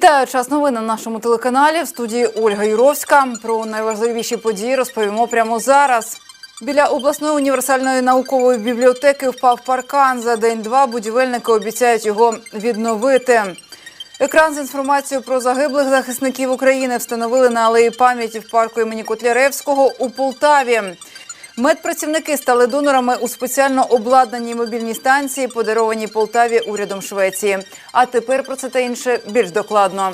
Вітаю час новин на нашому телеканалі. В студії Ольга Юровська. Про найважливіші події розповімо прямо зараз. Біля обласної універсальної наукової бібліотеки впав паркан. За день-два будівельники обіцяють його відновити. Екран з інформацією про загиблих захисників України встановили на алеї пам'яті в парку імені Котляревського у Полтаві. Медпрацівники стали донорами у спеціально обладнаній мобільній станції, подарованій Полтаві урядом Швеції. А тепер про це та інше більш докладно.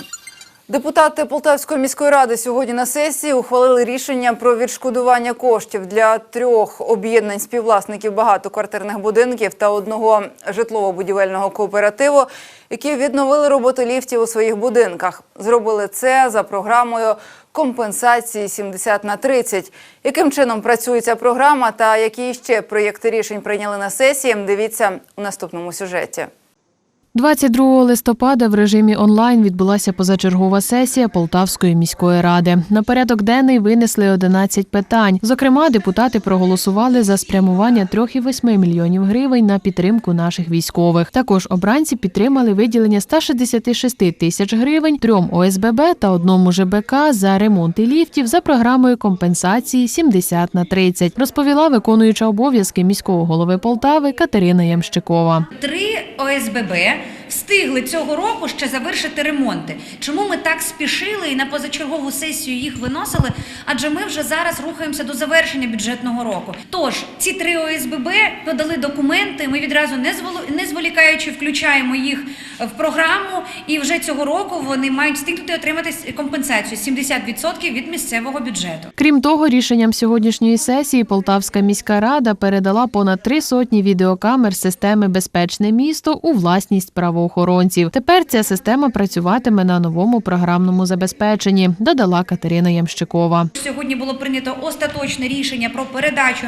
Депутати Полтавської міської ради сьогодні на сесії ухвалили рішення про відшкодування коштів для трьох об'єднань співвласників багатоквартирних будинків та одного житлово-будівельного кооперативу, які відновили роботу ліфтів у своїх будинках. Зробили це за програмою компенсації 70 на 30. Яким чином працює ця програма та які ще проєкти рішень прийняли на сесії? Дивіться у наступному сюжеті. 22 листопада в режимі онлайн відбулася позачергова сесія Полтавської міської ради. На порядок денний винесли 11 питань. Зокрема, депутати проголосували за спрямування 3,8 мільйонів гривень на підтримку наших військових. Також обранці підтримали виділення 166 тисяч гривень трьом ОСББ та одному ЖБК за ремонти ліфтів за програмою компенсації 70 на 30, розповіла виконуюча обов'язки міського голови Полтави Катерина Ямщикова. Три ОСББ встигли цього року ще завершити ремонти. Чому ми так спішили і на позачергову сесію їх виносили? Адже ми вже зараз рухаємося до завершення бюджетного року. Тож ці три ОСББ подали документи. Ми відразу не зволікаючи включаємо їх в програму, і вже цього року вони мають встигнути отримати компенсацію 70% від місцевого бюджету. Крім того, рішенням сьогоднішньої сесії Полтавська міська рада передала понад три сотні відеокамер системи Безпечне місто у власність правоохоронців. Тепер ця система працюватиме на новому програмному забезпеченні, додала Катерина Ямщикова. Сьогодні було прийнято остаточне рішення про передачу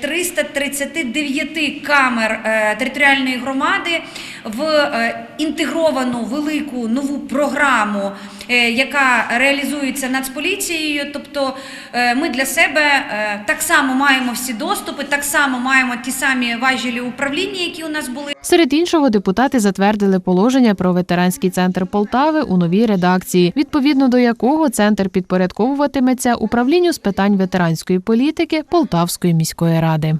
339 камер е, територіальної громади в е, інтегровану велику нову програму, е, яка реалізується Нацполіцією. Тобто е, ми для себе е, так само маємо всі доступи, так само маємо ті самі важелі управління, які у нас були. Серед іншого, депутати затвердили положення про ветеранський центр Полтави у новій редакції, відповідно до якого центр підпорядковуватиметься управлінню з питань ветеранської політики Полтавської міської ради.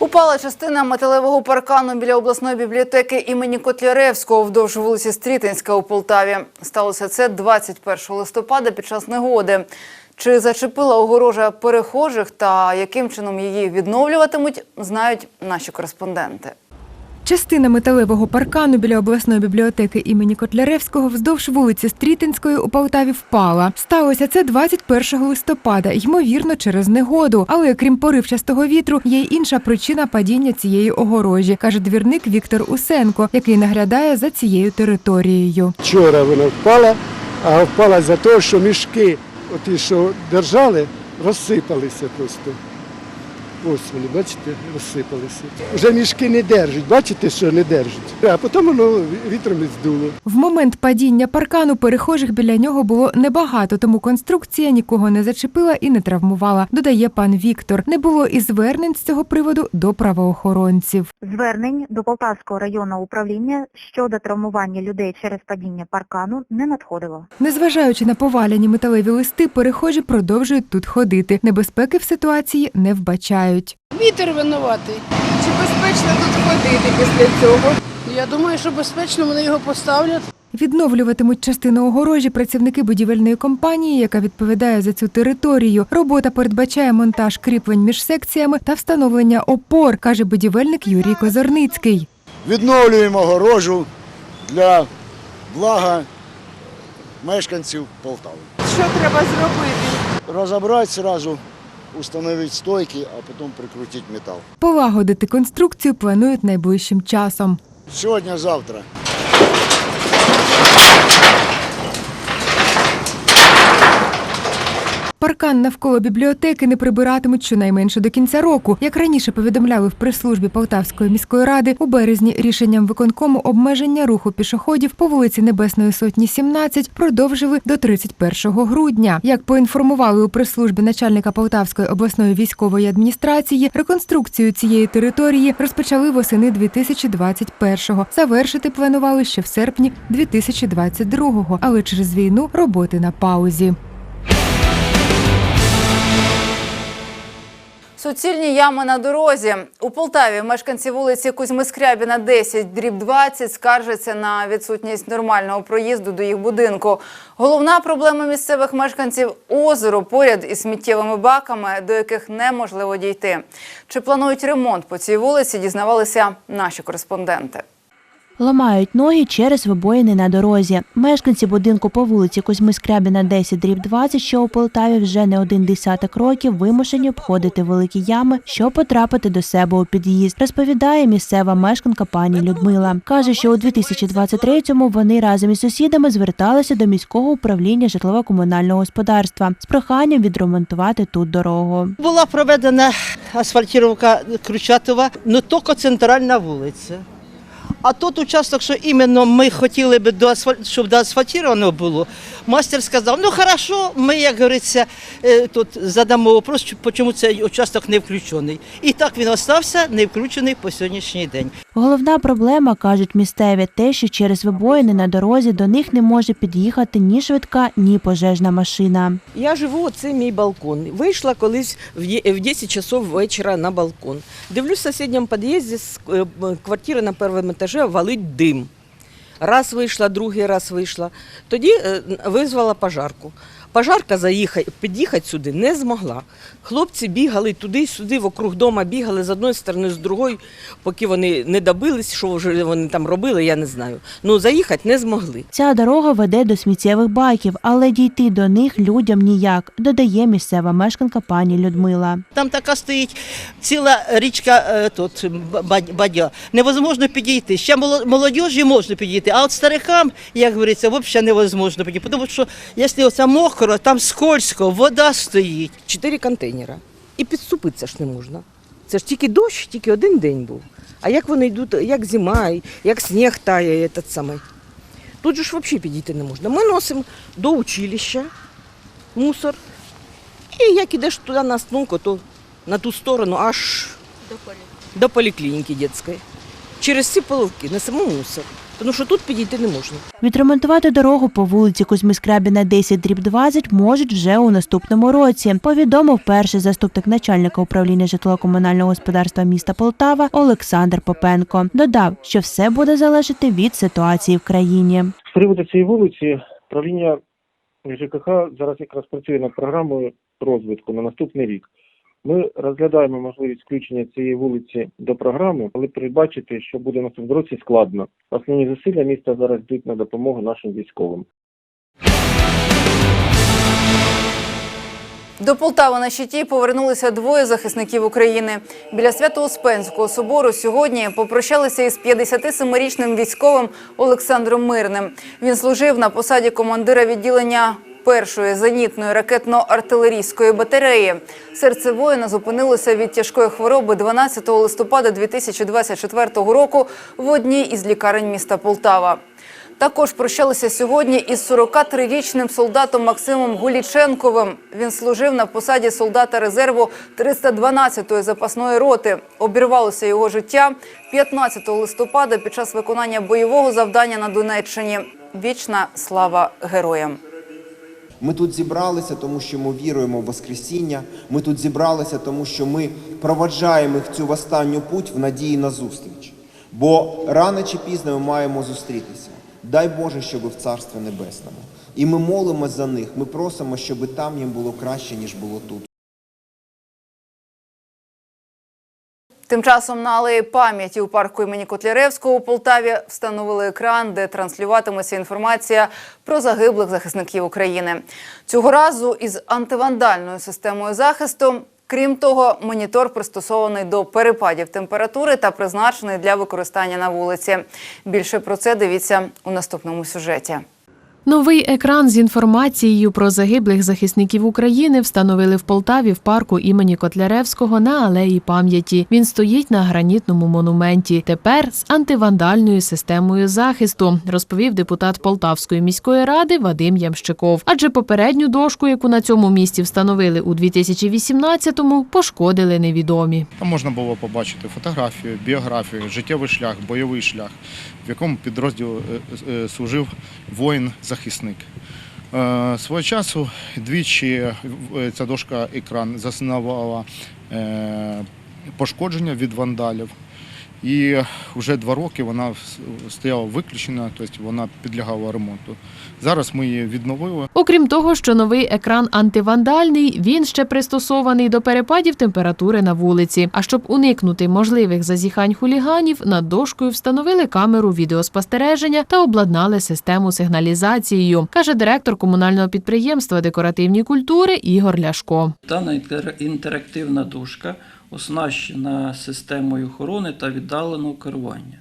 Упала частина металевого паркану біля обласної бібліотеки імені Котляревського вдовж вулиці Стрітинська у Полтаві. Сталося це 21 листопада під час негоди. Чи зачепила огорожа перехожих та яким чином її відновлюватимуть, знають наші кореспонденти. Частина металевого паркану біля обласної бібліотеки імені Котляревського вздовж вулиці Стрітинської у Полтаві впала. Сталося це 21 листопада, ймовірно, через негоду. Але крім поривчастого вітру, є й інша причина падіння цієї огорожі, каже двірник Віктор Усенко, який наглядає за цією територією. Вчора вона впала, а впала за те, що мішки, оті, що держали, розсипалися просто. Ось вони, бачите, розсипалися. Вже мішки не держать, бачите, що не держать. А потім воно вітром і здуло. В момент падіння паркану перехожих біля нього було небагато, тому конструкція нікого не зачепила і не травмувала. Додає пан Віктор. Не було і звернень з цього приводу до правоохоронців. Звернень до Полтавського районного управління щодо травмування людей через падіння паркану не надходило. Незважаючи на поваляні металеві листи, перехожі продовжують тут ходити. Небезпеки в ситуації не вбачають. Вітер винуватий. Чи безпечно тут ходити після цього? Я думаю, що безпечно вони його поставлять. Відновлюватимуть частину огорожі працівники будівельної компанії, яка відповідає за цю територію. Робота передбачає монтаж кріплень між секціями та встановлення опор, каже будівельник Юрій Козорницький. відновлюємо огорожу для блага мешканців Полтави. Що треба зробити? Розібрати одразу, установити стойки, а потім прикрутити метал. Полагодити конструкцію планують найближчим часом. Сьогодні-завтра. Паркан навколо бібліотеки не прибиратимуть щонайменше до кінця року. Як раніше повідомляли в прес-службі Полтавської міської ради, у березні рішенням виконкому обмеження руху пішоходів по вулиці Небесної Сотні 17 продовжили до 31 грудня. Як поінформували у прес-службі начальника Полтавської обласної військової адміністрації, реконструкцію цієї території розпочали восени 2021-го. Завершити планували ще в серпні 2022-го, але через війну роботи на паузі. Суцільні ями на дорозі. У Полтаві мешканці вулиці Кузьми Скрябіна 10, дріб 20 скаржаться на відсутність нормального проїзду до їх будинку. Головна проблема місцевих мешканців – озеро поряд із сміттєвими баками, до яких неможливо дійти. Чи планують ремонт по цій вулиці, дізнавалися наші кореспонденти. Ламають ноги через вибоїни на дорозі. Мешканці будинку по вулиці Кузьми Скрябіна 10 дріб 20, що у Полтаві вже не один десяток років, вимушені обходити великі ями, щоб потрапити до себе у під'їзд. Розповідає місцева мешканка пані Людмила. Каже, що у 2023-му вони разом із сусідами зверталися до міського управління житлово-комунального господарства з проханням відремонтувати тут дорогу. Була проведена асфальтировка Кручатова, ну тільки центральна вулиця. А тут участок, що іменно ми хотіли би, до щоб доасфальтировано було, мастер сказав, ну хорошо, ми, як говориться, е, тут задамо вопрос, чому- чому цей участок не включений. І так він остався не включений по сьогоднішній день. Головна проблема, кажуть місцеві, те, що через вибоїни на дорозі до них не може під'їхати ні швидка, ні пожежна машина. Я живу, це мій балкон. Вийшла колись в 10 часов вечора на балкон. Дивлюсь, в сусідньому під'їзді з е, квартири на першому етажі валить дим. Раз вийшла, другий раз вийшла. Тоді е, визвала пожарку. Пожарка заїхати, під'їхати сюди не змогла. Хлопці бігали туди-сюди, вокруг дома бігали з одної сторони, з другої, поки вони не добились, що вже вони там робили, я не знаю. Ну, заїхати не змогли. Ця дорога веде до сміттєвих баків, але дійти до них людям ніяк, додає місцева мешканка пані Людмила. Там така стоїть ціла річка е, тут, Ба- Бадя. Невозможно підійти. Ще моло- молодіжі можна підійти, а от старикам, як говориться, взагалі невозможно підійти. Тому що якщо оце мокро, там скользко, вода стоїть. Чотири контейнера. І підступитися ж не можна. Це ж тільки дощ, тільки один день був. А як вони йдуть, як зима, як сніг тає, этот самий. Тут же ж взагалі підійти не можна. Ми носимо до училища мусор. І як ідеш туди на снуку, то на ту сторону аж до поліклініки дитячої. Через ці половки несемо мусор. Тому що тут підійти не можна. Відремонтувати дорогу по вулиці Кузьми Скрябіна 10 дріб 20 можуть вже у наступному році. Повідомив перший заступник начальника управління житлово-комунального господарства міста Полтава Олександр Попенко. Додав, що все буде залежати від ситуації в країні. З приводу цієї вулиці правління ЖКХ зараз якраз працює над програмою розвитку на наступний рік. Ми розглядаємо можливість включення цієї вулиці до програми, але передбачити, що буде наступному році, складно. Основні зусилля міста зараз йдуть на допомогу нашим військовим. До Полтави на щиті повернулися двоє захисників України. Біля Свято-Успенського собору сьогодні попрощалися із 57-річним військовим Олександром Мирним. Він служив на посаді командира відділення першої зенітної ракетно-артилерійської батареї. Серце воїна зупинилося від тяжкої хвороби 12 листопада 2024 року в одній із лікарень міста Полтава. Також прощалися сьогодні із 43-річним солдатом Максимом Гуліченковим. Він служив на посаді солдата резерву 312-ї запасної роти. Обірвалося його життя 15 листопада під час виконання бойового завдання на Донеччині. Вічна слава героям! Ми тут зібралися, тому що ми віруємо в Воскресіння. Ми тут зібралися, тому що ми проваджаємо їх цю останню путь в надії на зустріч. Бо рано чи пізно ми маємо зустрітися. Дай Боже, щоб в Царстві Небесному. І ми молимо за них. Ми просимо, щоб там їм було краще, ніж було тут. Тим часом на алеї пам'яті у парку імені Котляревського у Полтаві встановили екран, де транслюватиметься інформація про загиблих захисників України. Цього разу із антивандальною системою захисту. Крім того, монітор пристосований до перепадів температури та призначений для використання на вулиці. Більше про це дивіться у наступному сюжеті. Новий екран з інформацією про загиблих захисників України встановили в Полтаві в парку імені Котляревського на алеї пам'яті. Він стоїть на гранітному монументі. Тепер з антивандальною системою захисту, розповів депутат Полтавської міської ради Вадим Ямщиков. Адже попередню дошку, яку на цьому місці встановили у 2018-му, пошкодили невідомі. Там можна було побачити фотографію, біографію, життєвий шлях, бойовий шлях, в якому підрозділі е, е, служив воїн-захисник. Е, Свого часу двічі ця дошка екран зазнавала е, пошкодження від вандалів. І вже два роки вона стояла виключена, тобто вона підлягала ремонту. Зараз ми її відновили. Окрім того, що новий екран антивандальний, він ще пристосований до перепадів температури на вулиці. А щоб уникнути можливих зазіхань хуліганів, над дошкою встановили камеру відеоспостереження та обладнали систему сигналізацією, каже директор комунального підприємства декоративні культури Ігор Ляшко. Дана інтер- інтерактивна дошка оснащена системою охорони та віддаленого керування.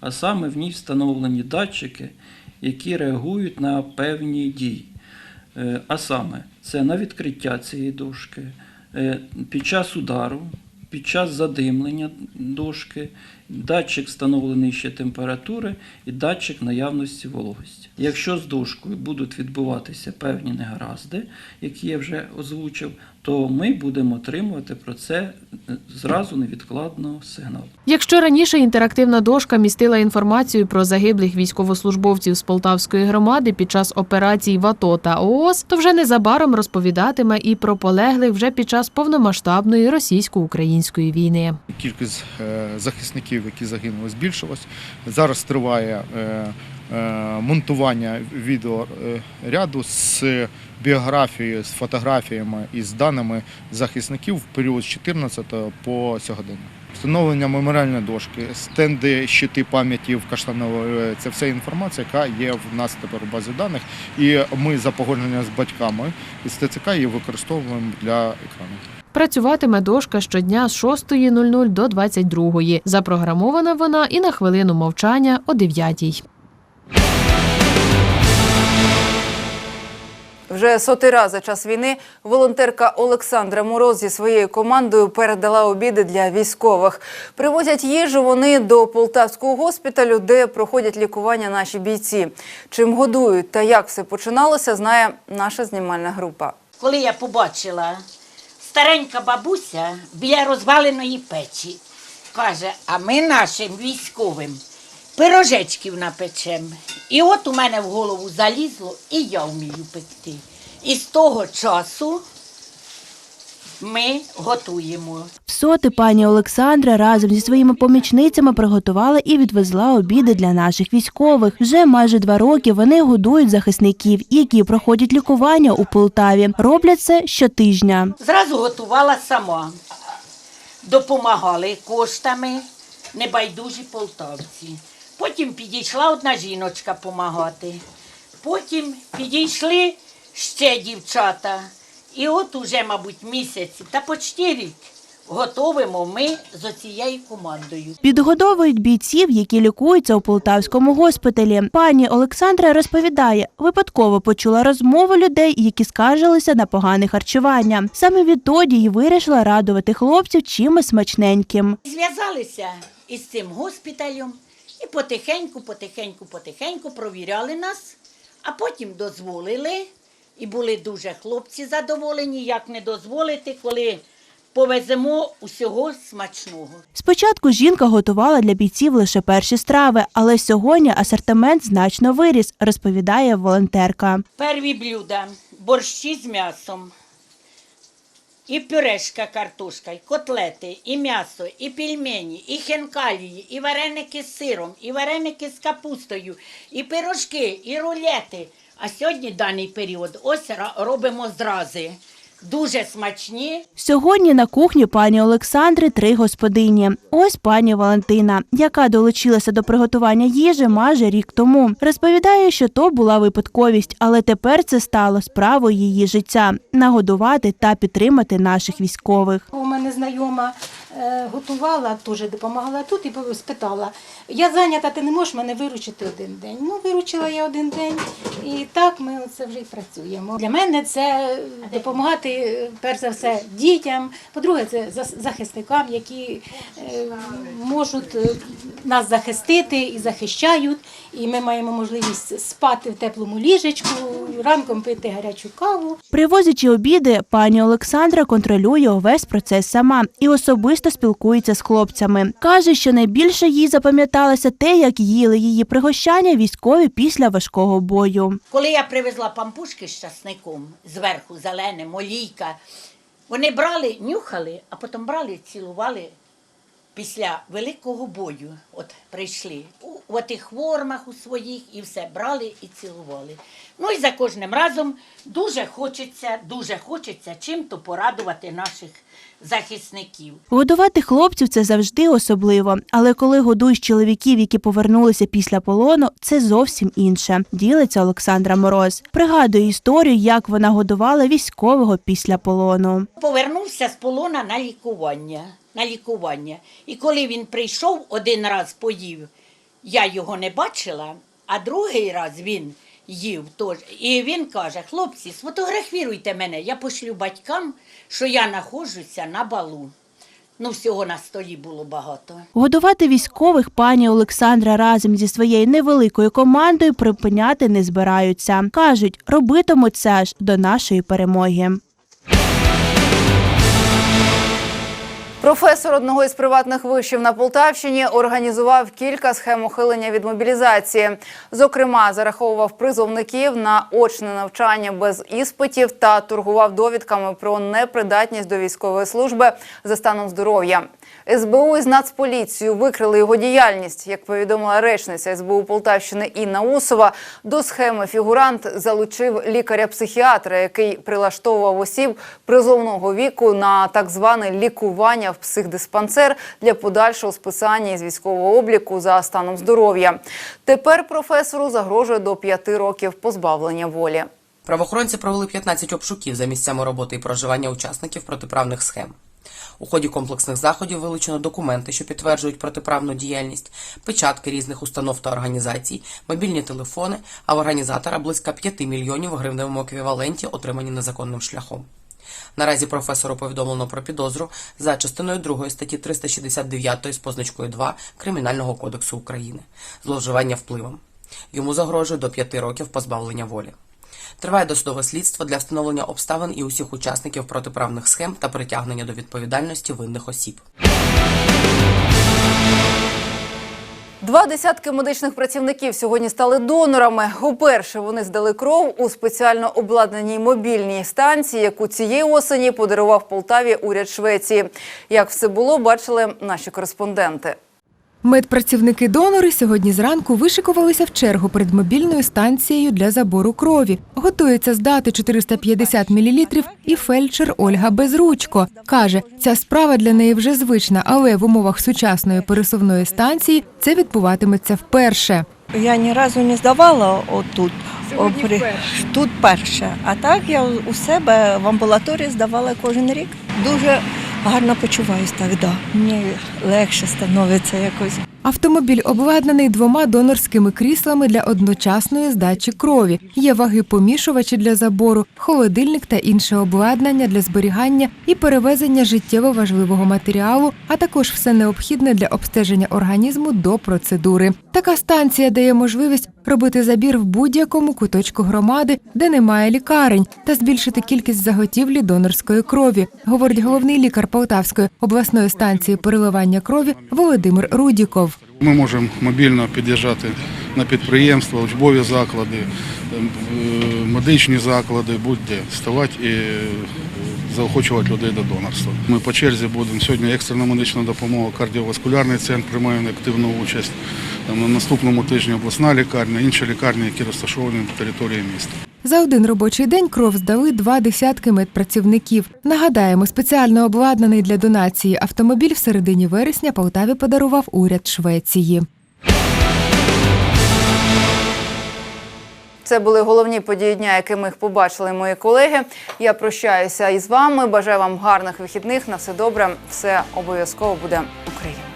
А саме в ній встановлені датчики, які реагують на певні дії. Е, А саме, це на відкриття цієї дошки, е, під час удару, під час задимлення дошки, датчик встановлений ще температури і датчик наявності вологості. Якщо з дошкою будуть відбуватися певні негаразди, які я вже озвучив, то ми будемо отримувати про це е, зразу невідкладно сигнал. Якщо раніше інтерактивна дошка містила інформацію про загиблих військовослужбовців з Полтавської громади під час операцій в АТО та ООС, то вже незабаром розповідатиме і про полеглих вже під час повномасштабної російсько-української війни. Кількість е, захисників, які загинули, збільшилась. Зараз триває е, монтування відеоряду з біографією, з фотографіями і з даними захисників в період з 14 по сьогодення. Встановлення меморіальної дошки, стенди, щити пам'яті в Каштанової – це вся інформація, яка є в нас тепер у базі даних. І ми за погодження з батьками із ТЦК її використовуємо для екрану. Працюватиме дошка щодня з 6.00 до 22.00. Запрограмована вона і на хвилину мовчання о 9.00. Вже сотий раз за час війни волонтерка Олександра Мороз зі своєю командою передала обіди для військових. Привозять їжу вони до полтавського госпіталю, де проходять лікування наші бійці. Чим годують та як все починалося, знає наша знімальна група. коли я побачила старенька бабуся біля розваленої печі, каже, а ми нашим військовим пирожечків напечемо. І от у мене в голову залізло, і я вмію пекти. І з того часу ми готуємо. В соти пані Олександра разом зі своїми помічницями приготувала і відвезла обіди для наших військових. Вже майже два роки вони годують захисників, які проходять лікування у Полтаві. Роблять це щотижня. Зразу готувала сама. Допомагали коштами небайдужі полтавці. Потім підійшла одна жіночка допомагати. Потім підійшли ще дівчата. І от уже, мабуть, місяць та почти рік готовимо ми з оцією командою. Підгодовують бійців, які лікуються у полтавському госпіталі. Пані Олександра розповідає, випадково почула розмову людей, які скаржилися на погане харчування. Саме відтоді й вирішила радувати хлопців чимось смачненьким. Зв'язалися із цим госпіталем і потихеньку, потихеньку, потихеньку провіряли нас, а потім дозволили. І були дуже хлопці задоволені, як не дозволити, коли повеземо усього смачного. Спочатку жінка готувала для бійців лише перші страви, але сьогодні асортимент значно виріс, розповідає волонтерка. Перві блюда борщі з м'ясом, і пюрешка картошка, і котлети, і м'ясо, і пельмені, і хенкалії, і вареники з сиром, і вареники з капустою, і пирожки, і рулети. А сьогодні даний період ось робимо зрази. Дуже смачні. Сьогодні на кухні пані Олександри три господині. Ось пані Валентина, яка долучилася до приготування їжі майже рік тому. Розповідає, що то була випадковість, але тепер це стало справою її життя нагодувати та підтримати наших військових. У мене знайома готувала, теж допомагала тут і спитала, я зайнята, ти не можеш мене виручити один день. Ну, виручила я один день, і так ми оце вже й працюємо. Для мене це допомагати, е, перш за все, дітям. По-друге, це захисникам, які е, можуть е, нас захистити і захищають. І ми маємо можливість спати в теплому ліжечку, ранком пити гарячу каву. Привозячи обіди, пані Олександра контролює увесь процес сама і особисто спілкується з хлопцями. Каже, що найбільше їй запам'яталося те, як їли її пригощання військові після важкого бою. Коли я привезла пампушки з часником, зверху зеленим, олійка, вони брали, нюхали, а потім брали, цілували після великого бою. От прийшли у, у тих формах у своїх і все брали і цілували. Ну і за кожним разом дуже хочеться, дуже хочеться чим-то порадувати наших захисників. Годувати хлопців це завжди особливо, але коли годуєш чоловіків, які повернулися після полону, це зовсім інше. Ділиться Олександра Мороз. Пригадує історію, як вона годувала військового після полону. Повернувся з полона на лікування. На лікування. І коли він прийшов, один раз поїв, я його не бачила, а другий раз він їв теж. І він каже: хлопці, сфотографіруйте мене, я пошлю батькам, що я нахожуся на балу. Ну, всього на столі було багато. Годувати військових пані Олександра разом зі своєю невеликою командою припиняти не збираються. кажуть, робитимуть це аж до нашої перемоги. Професор одного із приватних вишів на Полтавщині організував кілька схем ухилення від мобілізації. Зокрема, зараховував призовників на очне навчання без іспитів та торгував довідками про непридатність до військової служби за станом здоров'я. СБУ із Нацполіцією викрили його діяльність. Як повідомила речниця СБУ Полтавщини Інна Усова, до схеми фігурант залучив лікаря-психіатра, який прилаштовував осіб призовного віку на так зване лікування в психдиспансер для подальшого списання із військового обліку за станом здоров'я. Тепер професору загрожує до п'яти років позбавлення волі. Правоохоронці провели 15 обшуків за місцями роботи і проживання учасників протиправних схем. У ході комплексних заходів вилучено документи, що підтверджують протиправну діяльність, печатки різних установ та організацій, мобільні телефони, а в організатора близько 5 мільйонів у гривневому еквіваленті, отримані незаконним шляхом. Наразі професору повідомлено про підозру за частиною 2 статті 369 з позначкою 2 Кримінального кодексу України зловживання впливом. Йому загрожує до 5 років позбавлення волі. Триває досудове слідство для встановлення обставин і усіх учасників протиправних схем та притягнення до відповідальності винних осіб. Два десятки медичних працівників сьогодні стали донорами. Уперше вони здали кров у спеціально обладнаній мобільній станції, яку цієї осені подарував Полтаві уряд Швеції. Як все було, бачили наші кореспонденти. Медпрацівники-донори сьогодні зранку вишикувалися в чергу перед мобільною станцією для забору крові. Готується здати 450 мл і фельдшер Ольга Безручко. Каже, ця справа для неї вже звична, але в умовах сучасної пересувної станції це відбуватиметься вперше. Я ні разу не здавала отут. Опри- Тут перше. А так я у себе в амбулаторії здавала кожен рік. Дуже гарно почуваюся так, да. Мені легше становиться якось. Автомобіль обладнаний двома донорськими кріслами для одночасної здачі крові. Є ваги помішувачі для забору, холодильник та інше обладнання для зберігання і перевезення життєво важливого матеріалу, а також все необхідне для обстеження організму до процедури. Така станція дає можливість робити забір в будь-якому куточку громади, де немає лікарень, та збільшити кількість заготівлі донорської крові, говорить головний лікар Полтавської обласної станції переливання крові Володимир Рудіков. Ми можемо мобільно під'їжджати на підприємства, учбові заклади, е, медичні заклади, будь-де ставати і заохочувати людей до донорства. Ми по черзі будемо сьогодні екстрена медична допомога, кардіоваскулярний центр приймає активну участь. На наступному тижні обласна лікарня, інші лікарні, які розташовані на території міста. За один робочий день кров здали два десятки медпрацівників. Нагадаємо, спеціально обладнаний для донації автомобіль в середині вересня Полтаві подарував уряд Швеції. Це були головні події дня, якими їх побачили мої колеги. Я прощаюся із вами. Бажаю вам гарних вихідних. На все добре. Все обов'язково буде Україна.